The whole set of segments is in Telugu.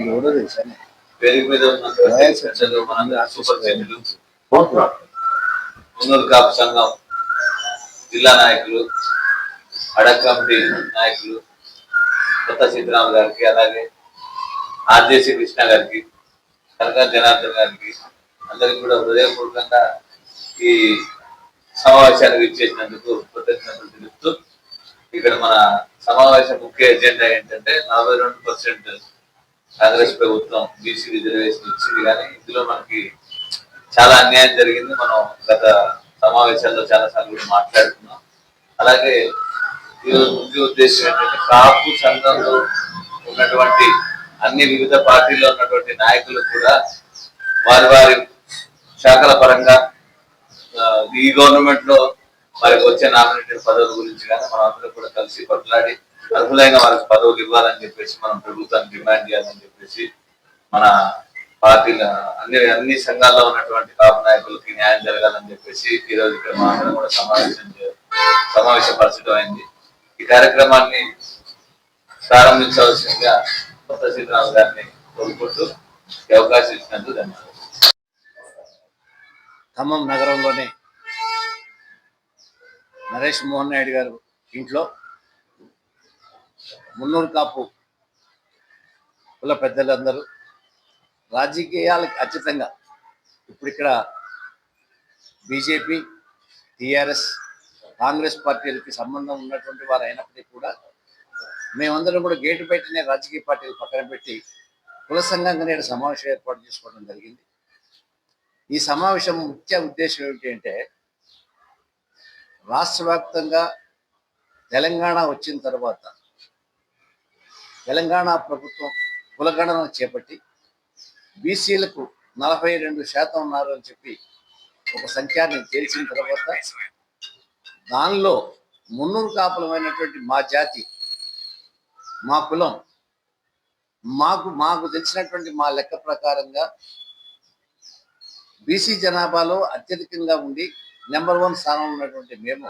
ఇది కూడా తెలుసా. వేదిక మీద ఉన్న పెద్దలు, మనందరి సూపర్ సైన్యులు కాపు సంఘం. జిల్లా నాయకులు అడక్ కమిటీ నాయకులు కొత్త సీతారాం గారికి అలాగే ఆర్జేసీ కృష్ణ గారికి కనక జనార్దన్ గారికి అందరికి కూడా హృదయపూర్వకంగా ఈ సమావేశానికి ఇచ్చేసినందుకు కృతజ్ఞతలు తెలుపుతూ ఇక్కడ మన సమావేశం ముఖ్య ఎజెండా ఏంటంటే నలభై రెండు పర్సెంట్ కాంగ్రెస్ ప్రభుత్వం బీసీ రిజర్వేషన్ ఇచ్చింది కానీ ఇందులో మనకి చాలా అన్యాయం జరిగింది. మనం గత సమావేశాల్లో చాలా సార్లు కూడా మాట్లాడుకున్నాం. అలాగే ఈరోజు ముఖ్య ఉద్దేశం ఏంటంటే కాపు సంఘంలో ఉన్నటువంటి అన్ని వివిధ పార్టీల్లో ఉన్నటువంటి నాయకులు కూడా వారి వారి శాఖల పరంగా ఈ గవర్నమెంట్లో వారికి వచ్చే నామినేటెడ్ పదవుల గురించి కానీ మనం అందరం కూడా కలిసి కొట్లాడి అర్హులైన వారికి పదవులు ఇవ్వాలని చెప్పేసి మనం ప్రభుత్వాన్ని డిమాండ్ చేయాలని చెప్పేసి మన పార్టీల అన్ని అన్ని సంఘాల్లో ఉన్నటువంటి కాపు నాయకులకి న్యాయం జరగాలని చెప్పేసి ఈ రోజు ఇక్కడ మా అందరం కూడా సమావేశం సమావేశపరచడం అయింది. ఈ కార్యక్రమాన్ని ప్రారంభించవలసిందిగా కొత్త సీతారాం గారిని కోరుకుంటూ ఈ అవకాశం ఇచ్చినందుకు ధన్యవాదాలు. ఖమ్మం నగరంలోనే నరేష్ మోహన్ నాయుడు గారు ఇంట్లో మున్నూరు కాపు కుల పెద్దలందరూ రాజకీయాలకు అతీతంగా ఇప్పుడు ఇక్కడ బీజేపీ టిఆర్ఎస్ కాంగ్రెస్ పార్టీలకి సంబంధం ఉన్నటువంటి వారు అయినప్పటికీ కూడా మేమందరం కూడా గేటు బయటనే రాజకీయ పార్టీలు పక్కన పెట్టి కుల సంఘంగా నేడు సమావేశం ఏర్పాటు చేసుకోవడం జరిగింది. ఈ సమావేశం ముఖ్య ఉద్దేశం ఏమిటి అంటే రాష్ట్ర వ్యాప్తంగా తెలంగాణ వచ్చిన తర్వాత తెలంగాణ ప్రభుత్వం కులగణన చేపట్టి బీసీలకు నలభై రెండు శాతం ఉన్నారు అని చెప్పి ఒక సంఖ్యాన్ని తేల్చిన తర్వాత దానిలో మున్నూరు కాపులమైనటువంటి మా జాతి మా కులం మాకు మాకు తెలిసినటువంటి మా లెక్క ప్రకారంగా బీసీ జనాభాలో అత్యధికంగా ఉండి నెంబర్ వన్ స్థానంలో ఉన్నటువంటి మేము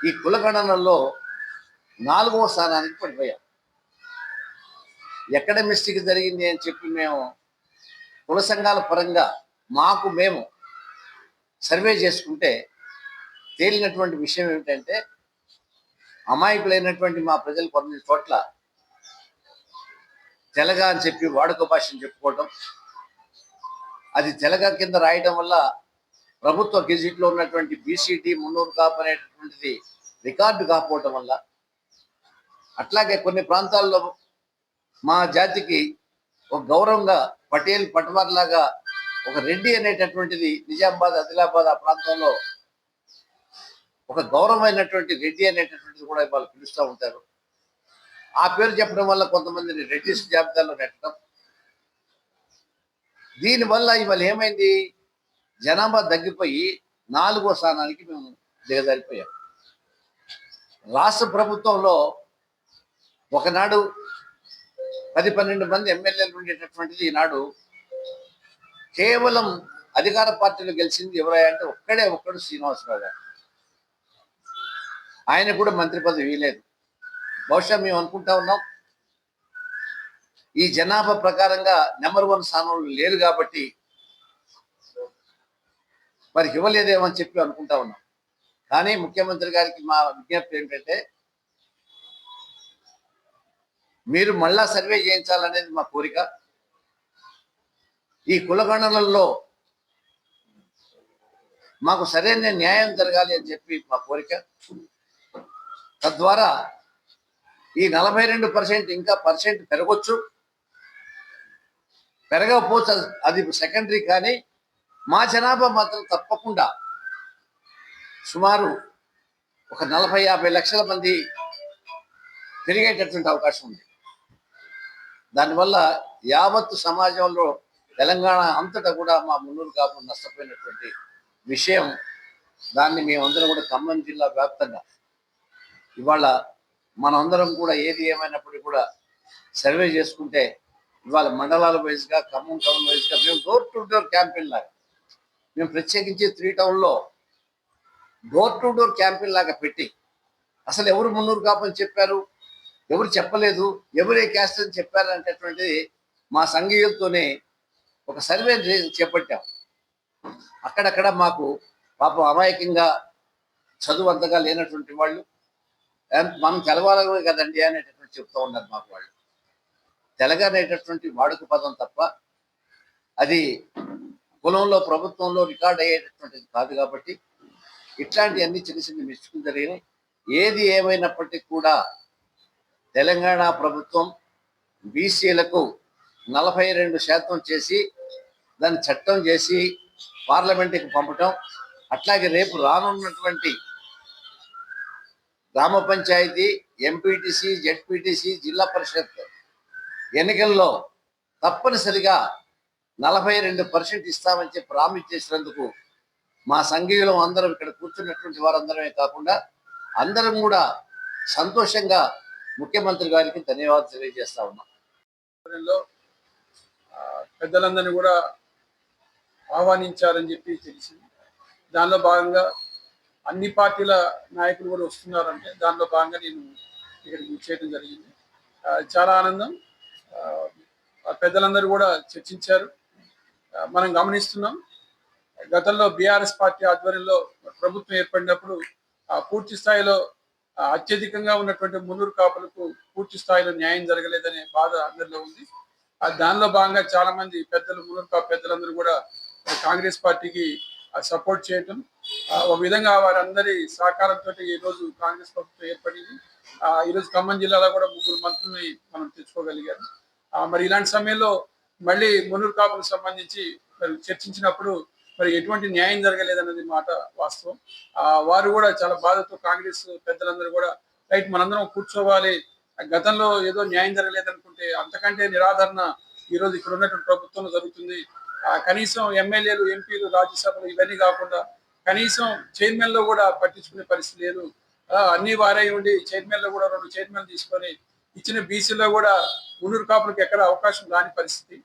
ఈ కులగణనలో నాలుగవ స్థానానికి పడిపోయాం. ఎక్కడ మిస్టేక్ జరిగింది అని చెప్పి మేము కుల సంఘాల పరంగా మాకు మేము సర్వే చేసుకుంటే తేలినటువంటి విషయం ఏమిటంటే అమాయకులైనటువంటి మా ప్రజలు కొన్ని చోట్ల తెలగ అని చెప్పి వాడుక భాషను చెప్పుకోవటం అది తెలగ కింద రాయడం వల్ల ప్రభుత్వ గెజిట్లో ఉన్నటువంటి బీసీటీ మున్నూరు కాపు అనేటటువంటిది రికార్డు కాకపోవటం వల్ల అట్లాగే కొన్ని ప్రాంతాల్లో మా జాతికి ఒక గౌరవంగా పటేల్ పటవార్ లాగా ఒక రెడ్డి అనేటటువంటిది నిజామాబాద్ ఆదిలాబాద్ ఆ ప్రాంతంలో ఒక గౌరవమైనటువంటి రెడ్డి అనేటటువంటిది కూడా వాళ్ళు పిలుస్తూ ఉంటారు. ఆ పేరు చెప్పడం వల్ల కొంతమందిని రెడ్డిస్ జాబితాలో పెట్టడం దీనివల్ల ఇవాళ ఏమైంది? జనాభా తగ్గిపోయి నాలుగో స్థానానికి మేము దిగజారిపోయాం. రాష్ట్ర ప్రభుత్వంలో ఒకనాడు పది పన్నెండు మంది ఎమ్మెల్యేలు ఉండేటటువంటిది ఈనాడు కేవలం అధికార పార్టీలు గెలిచింది ఎవరంటే ఒక్కడే ఒక్కడు శ్రీనివాసరావు గారు. ఆయన కూడా మంత్రి పదవి వీలేదు. బహుశా మేము అనుకుంటా ఉన్నాం ఈ జనాభా ప్రకారంగా నెంబర్ వన్ స్థానంలో లేరు కాబట్టి మరి ఇవ్వలేదేమో అని చెప్పి అనుకుంటా ఉన్నాం. కానీ ముఖ్యమంత్రి గారికి మా విజ్ఞప్తి ఏంటంటే మీరు మళ్ళా సర్వే చేయించాలనేది మా కోరిక. ఈ కులగణనల్లో మాకు సరైన న్యాయం జరగాలి అని చెప్పి మా కోరిక. తద్వారా ఈ నలభై రెండు పర్సెంట్ ఇంకా పర్సెంట్ పెరగచ్చు. పెరగకపోతే అది సెకండరీ కానీ మా జనాభా మాత్రం తప్పకుండా సుమారు ఒక నలభై యాభై లక్షల మంది పెరిగేటటువంటి అవకాశం ఉంది. దానివల్ల యావత్తు సమాజంలో తెలంగాణ అంతటా కూడా మా మున్నూరు కాపు నష్టపోయినటువంటి విషయం దాన్ని మేమందరం కూడా ఖమ్మం జిల్లా వ్యాప్తంగా ఇవాళ మనందరం కూడా ఏది ఏమైనప్పటికీ కూడా సర్వే చేసుకుంటే ఇవాళ మండలాల వైజ్గా ఖమ్మం టౌన్ వైజ్గా మేము డోర్ టు డోర్ క్యాంపెయిన్ లాగా మేము ప్రత్యేకించి త్రీ టౌన్లో డోర్ టు డోర్ క్యాంపెయిన్ లాగా పెట్టి అసలు ఎవరు మున్నూరు కాపని చెప్పారు? ఎవరు చెప్పలేదు ఎవరే క్యాస్ట్ అని చెప్పారనేటటువంటిది మా సంఘీయులతోనే ఒక సర్వే చేపట్టాం. అక్కడక్కడ మాకు పాపం అమాయకంగా చదువు అంతగా లేనటువంటి వాళ్ళు మనం తెలవాలి కదండి అనేటటువంటి చెప్తూ ఉన్నారు మాకు వాళ్ళు. తెలగ అనేటటువంటి వాడుక పదం తప్ప అది కులంలో ప్రభుత్వంలో రికార్డ్ అయ్యేటటువంటిది కాదు కాబట్టి ఇట్లాంటివన్నీ చిన్న చిన్న మిస్టేకులు జరిగినాయి. ఏది ఏమైనప్పటికీ కూడా తెలంగాణ ప్రభుత్వం బీసీలకు నలభై రెండు శాతం చేసి దాన్ని చట్టం చేసి పార్లమెంటుకి పంపటం. అట్లాగే రేపు రానున్నటువంటి గ్రామ పంచాయతీ ఎంపీటీసీ జెడ్పీటీసీ జిల్లా పరిషత్ ఎన్నికల్లో తప్పనిసరిగా నలభై రెండు పర్సెంట్ ఇస్తామని చెప్పి ప్రామిస్ చేసినందుకు మా సంఘీయులం అందరం ఇక్కడ కూర్చున్నటువంటి వారందరమే కాకుండా అందరం కూడా సంతోషంగా ముఖ్యమంత్రి గారికి ధన్యవాదాలు తెలియజేస్తా ఉన్నాం. పెద్దలందరినీ కూడా ఆహ్వానించారని చెప్పి తెలిసింది. దానిలో భాగంగా అన్ని పార్టీల నాయకులు కూడా వస్తున్నారంటే దానిలో భాగంగా నేను ఇక్కడికి చేయడం జరిగింది. చాలా ఆనందం. పెద్దలందరూ కూడా చర్చించారు. మనం గమనిస్తున్నాం గతంలో బీఆర్ఎస్ పార్టీ ఆధ్వర్యంలో ప్రభుత్వం ఏర్పడినప్పుడు ఆ, పూర్తి స్థాయిలో అత్యధికంగా ఉన్నటువంటి మున్నూరు కాపులకు పూర్తి స్థాయిలో న్యాయం జరగలేదనే బాధ అందరిలో ఉంది. దానిలో భాగంగా చాలా మంది పెద్దలు మున్నూరు కాపు పెద్దలందరూ కూడా కాంగ్రెస్ పార్టీకి సపోర్ట్ చేయటం ఒక విధంగా వారందరి సహకారంతో ఈ రోజు కాంగ్రెస్ ప్రభుత్వం ఏర్పడింది. ఆ, ఈ రోజు ఖమ్మం జిల్లాలో కూడా ముగ్గురు మంత్రుల్ని మనం తెచ్చుకోగలిగారు. మరి ఇలాంటి సమయంలో మళ్ళీ మునూరు కాపులకు సంబంధించి మరి చర్చించినప్పుడు మరి ఎటువంటి న్యాయం జరగలేదన్నది మాట వాస్తవం. ఆ, వారు కూడా చాలా బాధతో కాంగ్రెస్ పెద్దలందరూ కూడా రైట్ మనందరం కూర్చోవాలి. గతంలో ఏదో న్యాయం జరగలేదనుకుంటే అంతకంటే నిరాదరణ ఈ రోజు ఇక్కడ ఉన్నటువంటి ప్రభుత్వంలో జరుగుతుంది. ఆ, కనీసం ఎమ్మెల్యేలు ఎంపీలు రాజ్యసభలు ఇవన్నీ కాకుండా కనీసం చైర్మన్లో కూడా పట్టించుకునే పరిస్థితి లేదు. అన్ని వారై ఉండి చైర్మన్లో కూడా రెండు చైర్మన్ తీసుకొని ఇచ్చిన బీసీలో కూడా మున్నూరు కాపులకు ఎక్కడ అవకాశం రాని పరిస్థితి.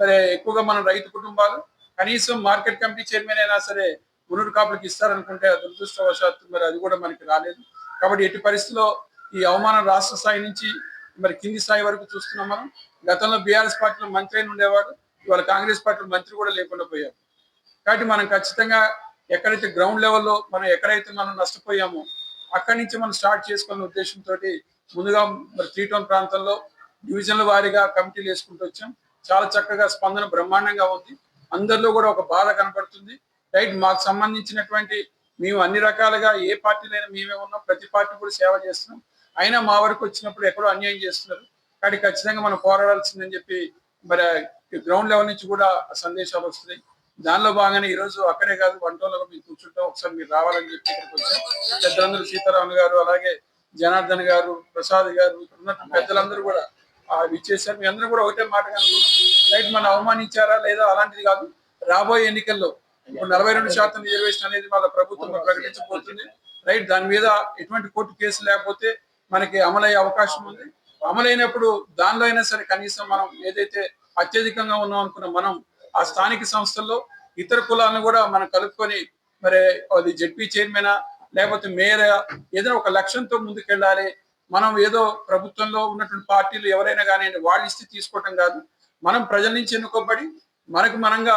మరి ఎక్కువగా మనం రైతు కుటుంబాలు కనీసం మార్కెట్ కమిటీ చైర్మన్ అయినా సరే మునుడు కాపులకు ఇస్తారనుకుంటే దురదృష్టవశాత్తు మరి అది కూడా మనకి రాలేదు. కాబట్టి ఎట్టి పరిస్థితిలో ఈ అవమానం రాష్ట్ర స్థాయి నుంచి మరి కింది స్థాయి వరకు చూస్తున్నాం మనం. గతంలో బీఆర్ఎస్ పార్టీలో మంత్రి అయిన ఉండేవాడు ఇవాళ కాంగ్రెస్ పార్టీలో మంత్రి కూడా లేకుండా పోయారు కాబట్టి మనం ఖచ్చితంగా ఎక్కడైతే గ్రౌండ్ లెవెల్లో మనం ఎక్కడైతే మనం నష్టపోయామో అక్కడి నుంచి మనం స్టార్ట్ చేసుకున్న ఉద్దేశంతో ముందుగా మరి త్రీ టౌన్ ప్రాంతంలో డివిజన్ల వారీగా కమిటీలు వేసుకుంటూ వచ్చాం. చాలా చక్కగా స్పందన బ్రహ్మాండంగా ఉంది. అందరిలో కూడా ఒక బాధ కనపడుతుంది. రైట్ మాకు సంబంధించినటువంటి మేము అన్ని రకాలుగా ఏ పార్టీలైనా మేమే ఉన్నాం ప్రతి పార్టీ కూడా సేవ చేస్తున్నాం. అయినా మా వరకు వచ్చినప్పుడు ఎక్కడో అన్యాయం చేస్తున్నారు. కాబట్టి ఖచ్చితంగా మనం పోరాడాల్సిందని చెప్పి మరి గ్రౌండ్ లెవెల్ నుంచి కూడా సందేశాలు వస్తున్నాయి. దానిలో భాగంగానే ఈ రోజు అక్కడే కాదు వంటలో మీరు కూర్చుంటాం. ఒకసారి మీరు రావాలని చెప్పి ఇక్కడికి వచ్చాం. పెద్దలందరూ సీతారాములు గారు అలాగే జనార్దన్ గారు ప్రసాద్ గారు ఉన్న పెద్దలందరూ కూడా ఇచ్చేసారు మీ అందరూ కూడా ఒకటే మాట రైట్ మనం అవమానించారా లేదా అలాంటిది కాదు రాబోయే ఎన్నికల్లో ఇప్పుడు నలభై రెండు శాతం రిజర్వేషన్ అనేది వాళ్ళ ప్రభుత్వం ప్రకటించబోతుంది. రైట్ దాని మీద ఎటువంటి కోర్టు కేసు లేకపోతే మనకి అమలయ్యే అవకాశం ఉంది. అమలైనప్పుడు దానిలో అయినా సరే కనీసం మనం ఏదైతే అత్యధికంగా ఉన్నాం అనుకున్న మనం ఆ స్థానిక సంస్థల్లో ఇతర కులాలను కూడా మనం కలుపుకొని మరి అది జడ్పీ చైర్మన్ లేకపోతే మేయర్ ఏదైనా ఒక లక్ష్యంతో ముందుకెళ్ళాలి మనం ఏదో ప్రభుత్వంలో ఉన్నటువంటి పార్టీలు ఎవరైనా కానీ వాళ్ళు ఇస్తే తీసుకోవటం కాదు. మనం ప్రజల నుంచి ఎన్నుకోబడి మనకు మనంగా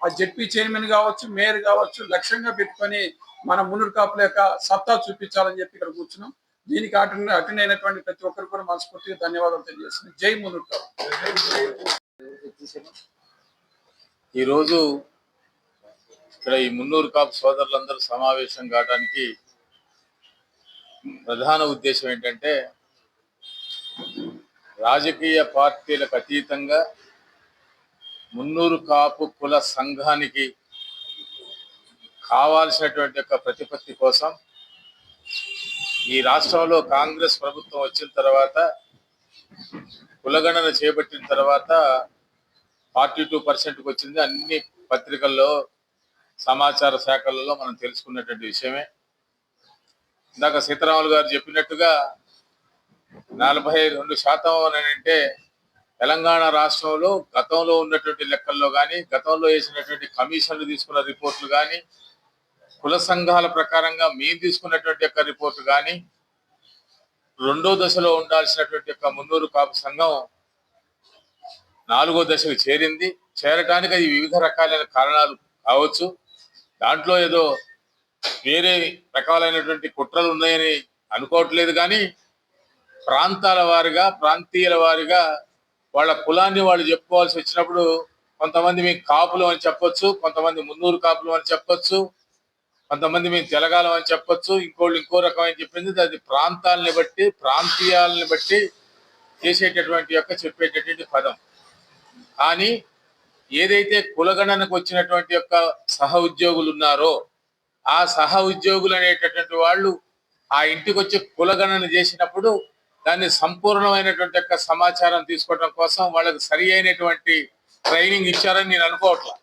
ఆ జడ్పీ చైర్మన్ కావచ్చు మేయర్ కావచ్చు లక్ష్యంగా పెట్టుకొని మన మునురు కాపుల యొక్క సత్తా చూపించాలని చెప్పి ఇక్కడ కూర్చున్నాం. దీనికి అటెండ్ అటెండ్ అయినటువంటి ప్రతి ఒక్కరు కూడా మనస్ఫూర్తిగా ధన్యవాదాలు తెలియజేస్తున్నాం. జై మునురు కాపు. ఈరోజు ఇక్కడ ఈ మున్నూరు కాపు సోదరులందరూ సమావేశం కావడానికి ప్రధాన ఉద్దేశం ఏంటంటే రాజకీయ పార్టీలకు అతీతంగా మున్నూరు కాపు కుల సంఘానికి కావాల్సినటువంటి యొక్క ప్రతిపత్తి కోసం ఈ రాష్ట్రంలో కాంగ్రెస్ ప్రభుత్వం వచ్చిన తర్వాత కులగణన చేపట్టిన తర్వాత ఫార్టీ టూ పర్సెంట్కి వచ్చింది. అన్ని పత్రికల్లో సమాచార శాఖలలో మనం తెలుసుకున్నటువంటి విషయమే. ఇందాక సీతారాములు గారు చెప్పినట్టుగా నలభై రెండు శాతం అని అంటే తెలంగాణ రాష్ట్రంలో గతంలో ఉన్నటువంటి లెక్కల్లో కానీ గతంలో వేసినటువంటి కమిషన్లు తీసుకున్న రిపోర్ట్లు కానీ కుల సంఘాల ప్రకారంగా మేము తీసుకున్నటువంటి యొక్క రిపోర్టు కానీ రెండో దశలో ఉండాల్సినటువంటి యొక్క మున్నూరు కాపు సంఘం నాలుగో దశకు చేరింది. చేరటానికి అది వివిధ రకాలైన కారణాలు కావచ్చు. దాంట్లో ఏదో వేరే రకాలైనటువంటి కుట్రలు ఉన్నాయని అనుకోవట్లేదు కానీ ప్రాంతాల వారిగా ప్రాంతీయుల వారిగా వాళ్ళ కులాన్ని వాళ్ళు చెప్పుకోవాల్సి వచ్చినప్పుడు కొంతమంది మీకు కాపులు అని చెప్పొచ్చు కొంతమంది మున్నూరు కాపులు అని చెప్పొచ్చు కొంతమంది మేము తెలగాలం అని చెప్పొచ్చు ఇంకోళ్ళు ఇంకో రకం అని చెప్పింది అది ప్రాంతాలని బట్టి ప్రాంతీయాలని బట్టి చేసేటటువంటి యొక్క చెప్పేటటువంటి పదం. కానీ ఏదైతే కులగణనకు వచ్చినటువంటి యొక్క సహ ఉద్యోగులు ఉన్నారో ఆ సహ ఉద్యోగులు అనేటటువంటి వాళ్ళు ఆ ఇంటికి వచ్చి కులగణన చేసినప్పుడు దాన్ని సంపూర్ణమైనటువంటి యొక్క సమాచారం తీసుకోవడం కోసం వాళ్ళకి సరి అయినటువంటి ట్రైనింగ్ ఇచ్చారని నేను అనుకోవట్లా.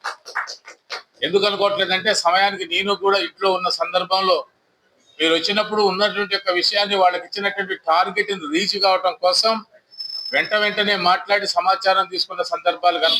ఎందుకు అనుకోవట్లేదంటే సమయానికి నేను కూడా ఇంట్లో ఉన్న సందర్భంలో మీరు వచ్చినప్పుడు ఉన్నటువంటి యొక్క విషయాన్ని వాళ్ళకి ఇచ్చినటువంటి టార్గెట్ రీచ్ కావటం కోసం వెంట వెంటనే మాట్లాడి సమాచారం తీసుకున్న సందర్భాలు కనపడ